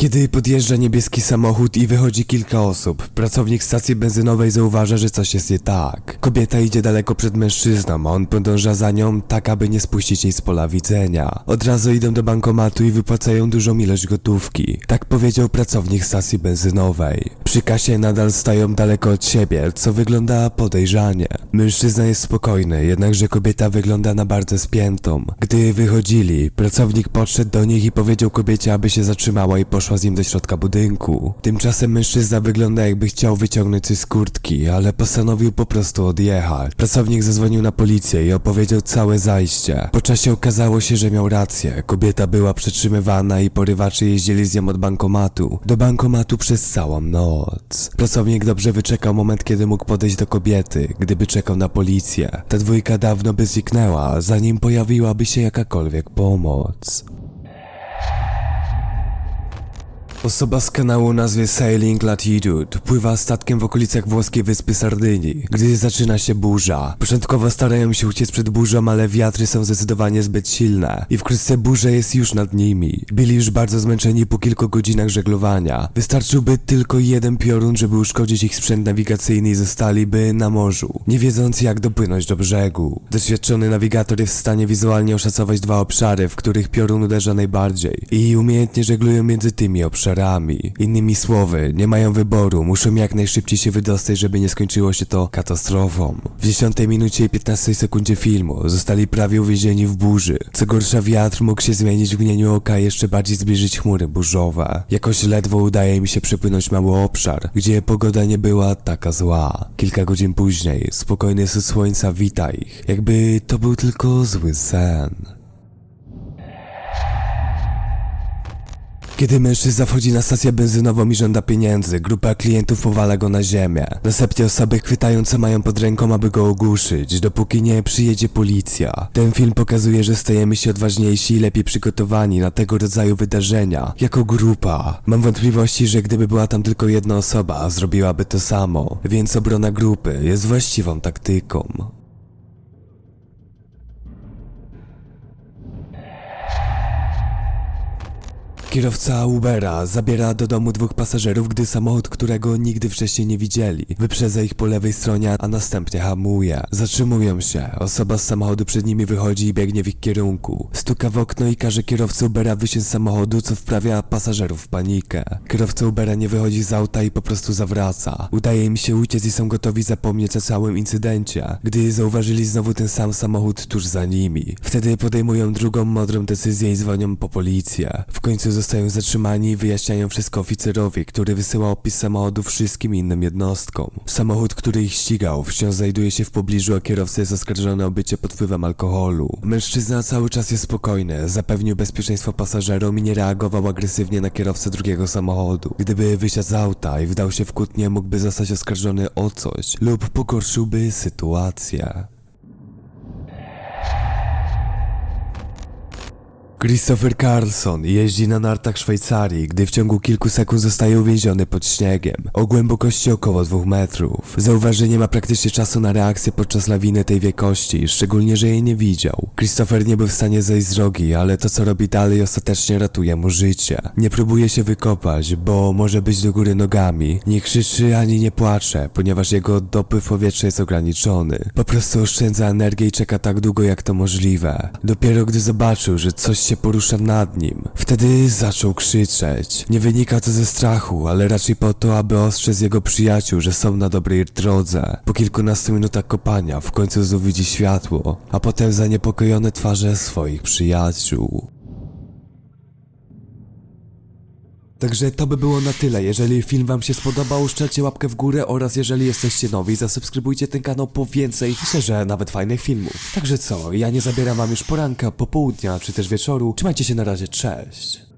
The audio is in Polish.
Kiedy podjeżdża niebieski samochód i wychodzi kilka osób, pracownik stacji benzynowej zauważa, że coś jest nie tak. Kobieta idzie daleko przed mężczyzną, a on podąża za nią, tak aby nie spuścić jej z pola widzenia. Od razu idą do bankomatu i wypłacają dużą ilość gotówki. Tak powiedział pracownik stacji benzynowej. Przy kasie nadal stają daleko od siebie, co wygląda podejrzanie. Mężczyzna jest spokojny, jednakże kobieta wygląda na bardzo spiętą. Gdy wychodzili, pracownik podszedł do nich i powiedział kobiecie, aby się zatrzymała i poszła z nim do środka budynku. Tymczasem mężczyzna wygląda jakby chciał wyciągnąć coś z kurtki, ale postanowił po prostu odjechać. Pracownik zadzwonił na policję i opowiedział całe zajście. Po czasie okazało się, że miał rację. Kobieta była przetrzymywana i porywacze jeździli z nią od bankomatu do bankomatu przez całą noc. Pracownik dobrze wyczekał moment, kiedy mógł podejść do kobiety, gdyby czekał na policję. Ta dwójka dawno by zniknęła, zanim pojawiłaby się jakakolwiek pomoc. Osoba z kanału o nazwie Sailing Latitude pływa statkiem w okolicach włoskiej wyspy Sardynii, gdy zaczyna się burza. Początkowo starają się uciec przed burzą, ale wiatry są zdecydowanie zbyt silne i wkrótce burza jest już nad nimi. Byli już bardzo zmęczeni po kilku godzinach żeglowania. Wystarczyłby tylko jeden piorun, żeby uszkodzić ich sprzęt nawigacyjny i zostaliby na morzu, nie wiedząc jak dopłynąć do brzegu. Doświadczony nawigator jest w stanie wizualnie oszacować dwa obszary, w których piorun uderza najbardziej i umiejętnie żeglują między tymi obszarami. Innymi słowy, nie mają wyboru, muszą jak najszybciej się wydostać, żeby nie skończyło się to katastrofą. W 10 minucie i 15 sekundzie filmu zostali prawie uwięzieni w burzy. Co gorsza wiatr mógł się zmienić w gnieniu oka i jeszcze bardziej zbliżyć chmury burzowe. Jakoś ledwo udaje mi się przepłynąć mały obszar, gdzie pogoda nie była taka zła. Kilka godzin później, spokojny słońca wita ich, jakby to był tylko zły sen. Kiedy mężczyzna wchodzi na stację benzynową i żąda pieniędzy, grupa klientów powala go na ziemię. Następnie osoby chwytają co mają pod ręką, aby go ogłuszyć, dopóki nie przyjedzie policja. Ten film pokazuje, że stajemy się odważniejsi i lepiej przygotowani na tego rodzaju wydarzenia, jako grupa. Mam wątpliwości, że gdyby była tam tylko jedna osoba, zrobiłaby to samo, więc obrona grupy jest właściwą taktyką. Kierowca Ubera zabiera do domu dwóch pasażerów, gdy samochód, którego nigdy wcześniej nie widzieli, wyprzedza ich po lewej stronie, a następnie hamuje. Zatrzymują się. Osoba z samochodu przed nimi wychodzi i biegnie w ich kierunku. Stuka w okno i każe kierowcy Ubera wysiąść z samochodu, co wprawia pasażerów w panikę. Kierowca Ubera nie wychodzi z auta i po prostu zawraca. Udaje im się uciec i są gotowi zapomnieć o całym incydencie, gdy zauważyli znowu ten sam samochód tuż za nimi. Wtedy podejmują drugą mądrą decyzję i dzwonią po policję. W końcu zostają zatrzymani i wyjaśniają wszystko oficerowi, który wysyła opis samochodu wszystkim innym jednostkom. Samochód, który ich ścigał, wciąż znajduje się w pobliżu, a kierowca jest oskarżony o bycie pod wpływem alkoholu. Mężczyzna cały czas jest spokojny, zapewnił bezpieczeństwo pasażerom i nie reagował agresywnie na kierowcę drugiego samochodu. Gdyby wysiadł z auta i wdał się w kłótnię, mógłby zostać oskarżony o coś lub pogorszyłby sytuację. Christopher Carlson jeździ na nartach Szwajcarii, gdy w ciągu kilku sekund zostaje uwięziony pod śniegiem, o głębokości około dwóch metrów. Zauważy, nie ma praktycznie czasu na reakcję podczas lawiny tej wielkości, szczególnie, że jej nie widział. Christopher nie był w stanie zejść z drogi, ale to co robi dalej ostatecznie ratuje mu życie. Nie próbuje się wykopać, bo może być do góry nogami. Nie krzyczy ani nie płacze, ponieważ jego dopływ powietrza jest ograniczony. Po prostu oszczędza energię i czeka tak długo jak to możliwe. Dopiero gdy zobaczył, że coś się porusza nad nim. Wtedy zaczął krzyczeć. Nie wynika to ze strachu, ale raczej po to, aby ostrzec jego przyjaciół, że są na dobrej drodze. Po kilkunastu minutach kopania w końcu znów widzi światło, a potem zaniepokojone twarze swoich przyjaciół. Także to by było na tyle. Jeżeli film wam się spodobał, szczelcie łapkę w górę oraz jeżeli jesteście nowi, zasubskrybujcie ten kanał po więcej, myślę, że nawet fajnych filmów. Także co, ja nie zabieram wam już poranka, popołudnia czy też wieczoru. Trzymajcie się na razie, cześć.